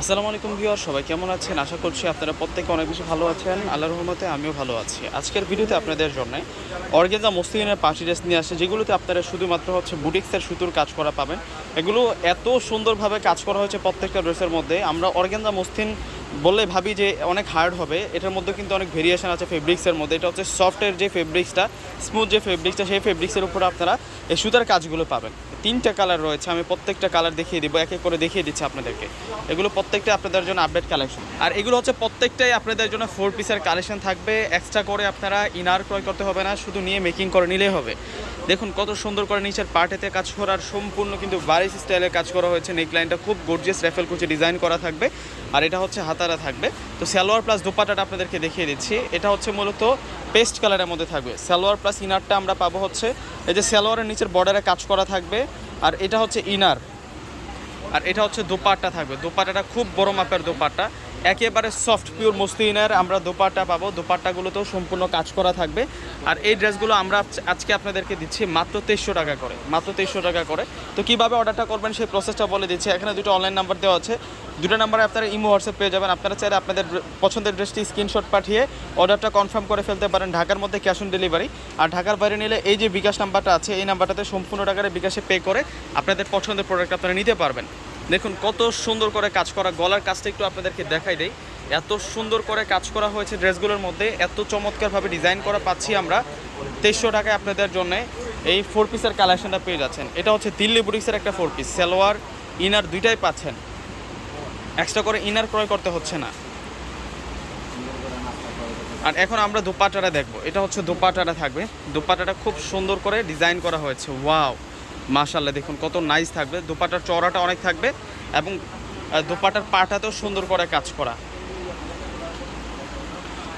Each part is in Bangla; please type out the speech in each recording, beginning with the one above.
আসসালামু আলাইকুম ভিউয়ার, সবাই কেমন আছেন? আশা করছি আপনারা প্রত্যেকে অনেক বেশি ভালো আছেন। আল্লাহর রহমতে আমিও ভালো আছি। আজকের ভিডিওতে আপনাদের জন্য অর্গেজা মসলিনের পাঁচটি ড্রেস নিয়ে আসে যেগুলোতে আপনারা শুধুমাত্র হচ্ছে বুটিক্সের সুতোর কাজ করা পাবেন। এগুলো এত সুন্দরভাবে কাজ করা হয়েছে প্রত্যেকটা ড্রেসের মধ্যে। আমরা অর্গেঞ্জা মস্তিন বললে ভাবি যে অনেক হার্ড হবে, এটার মধ্যে কিন্তু অনেক ভেরিয়েশন আছে ফেব্রিক্সের মধ্যে। এটা হচ্ছে সফটের যে ফেব্রিক্সটা স্মুথ যে ফেব্রিক্সটা সেই ফেব্রিক্সের উপরে আপনারা এই সুতার কাজগুলো পাবেন। তিনটা কালার রয়েছে, আমি প্রত্যেকটা কালার দেখিয়ে দিব, এক এক করে দেখিয়ে দিচ্ছি আপনাদেরকে। এগুলো প্রত্যেকটা আপনাদের জন্য আপডেট কালেকশন আর এগুলো হচ্ছে প্রত্যেকটাই আপনাদের জন্য ফোর পিসের কালেকশন থাকবে। এক্সট্রা করে আপনারা ইনার ক্রয় করতে হবে না, শুধু নিয়ে মেকিং করে নিলেই হবে। দেখুন কত সুন্দর করে নিচের পার্টেতে কাজ করার সম্পূর্ণ কিন্তু বারিশ স্টাইলে কাজ করা হয়েছে। নেকলাইনটা খুব গর্জিয়াস র্যাফেল কুচি ডিজাইন করা থাকবে। আর এটা হচ্ছে হাতারা থাকবে। তো সালোয়ার প্লাস দোপাটাটা আপনাদেরকে দেখিয়ে দিচ্ছি। এটা হচ্ছে মূলত পেস্ট কালারের মধ্যে থাকবে। সালোয়ার প্লাস ইনারটা আমরা পাবো হচ্ছে এই যে সালোয়ারের নিচের বর্ডারে কাজ করা থাকবে। আর এটা হচ্ছে ইনার আর এটা হচ্ছে দোপাট্টা থাকবে। দোপাট্টাটা খুব বড় মাপের দোপাট্টা। একেবারে সফট পিওর মসলিনের আমরা দোপাট্টা পাবো। দোপাট্টাগুলোতেও সম্পূর্ণ কাজ করা থাকবে। আর এই ড্রেসগুলো আমরা আজ- আজকে আপনাদেরকে দিচ্ছি মাত্র তেইশশো টাকা করে। মাত্র তেইশশো টাকা করে। তো কীভাবে অর্ডারটা করবেন সেই প্রসেসটা বলে দিচ্ছি। এখানে দুটো অনলাইন নাম্বার দেওয়া আছে। দুটো নাম্বারে আপনারা ইমো হোয়াটসঅ্যাপ পেয়ে যাবেন। আপনারা চাইলে আপনাদের পছন্দের ড্রেসটি স্ক্রিনশট পাঠিয়ে অর্ডারটা কনফার্ম করে ফেলতে পারেন ঢাকার মধ্যে ক্যাশ অন ডেলিভারি আর ঢাকার বাইরে নিলে এই যে বিকাশ নাম্বারটা আছে, এই নাম্বারটাতে সম্পূর্ণ টাকার বিকাশে পে করে আপনাদের পছন্দের প্রোডাক্ট আপনারা নিতে পারবেন। দেখুন, কত সুন্দর করে কাজ করা। গলার কাজটা একটু আপনাদেরকে দেখাই দেই। এত সুন্দর করে কাজ করা হয়েছে ড্রেসগুলোর মধ্যে। এত চমৎকারভাবে ডিজাইন করা পাচ্ছি আমরা তেইশশো টাকায় আপনাদের জন্য। এই ফোর পিসের কালেকশনটা পেয়ে যাচ্ছেন। এটা হচ্ছে দিল্লি বুটিক্সের একটা ফোর পিস সালোয়ার ইনার দুইটাই পাচ্ছেন। এক্সট্রা করে ইনার ক্রয় করতে হচ্ছে না। আর এখন আমরা দোপাটাটা দেখব। এটা হচ্ছে দোপাটাটা থাকবে। দোপাটাটা খুব সুন্দর করে ডিজাইন করা হয়েছে। ওয়াও! মাশাল্লাহ দেখুন কত নাইস থাকবে। দোপাটার চওড়াটা অনেক থাকবে এবং দোপাটার পাটাতেও সুন্দর করে কাজ করা।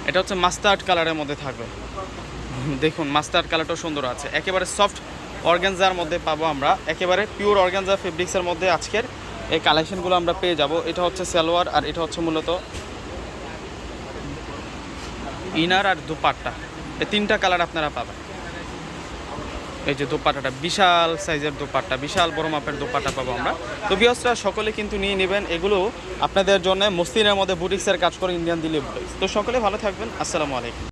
এটা হচ্ছে মাস্টার্ড কালারের মধ্যে থাকবে। দেখুন মাস্টার্ড কালারটাও সুন্দর আছে। একেবারে সফট অর্গানজার মধ্যে পাবো আমরা। একেবারে পিওর অর্গানজা ফেব্রিক্সের মধ্যে আজকের এই কালেকশনগুলো আমরা পেয়ে যাব। এটা হচ্ছে সালোয়ার আর এটা হচ্ছে মূলত ইনার আর দুপাট্টা। এই তিনটা কালার আপনারা পাবেন। এই যে দোপাটাটা বিশাল সাইজের দোপাট্টা, বিশাল বড় মাপের দোপাট্টা পাবো আমরা। তো বিয়সরা সকলে কিন্তু নিয়ে নেবেন এগুলো আপনাদের জন্য মসলিনের মধ্যে বুটিক্সের কাজ করে ইন্ডিয়ান বুটিক্স তো সকলে ভালো থাকবেন, আসসালামু আলাইকুম।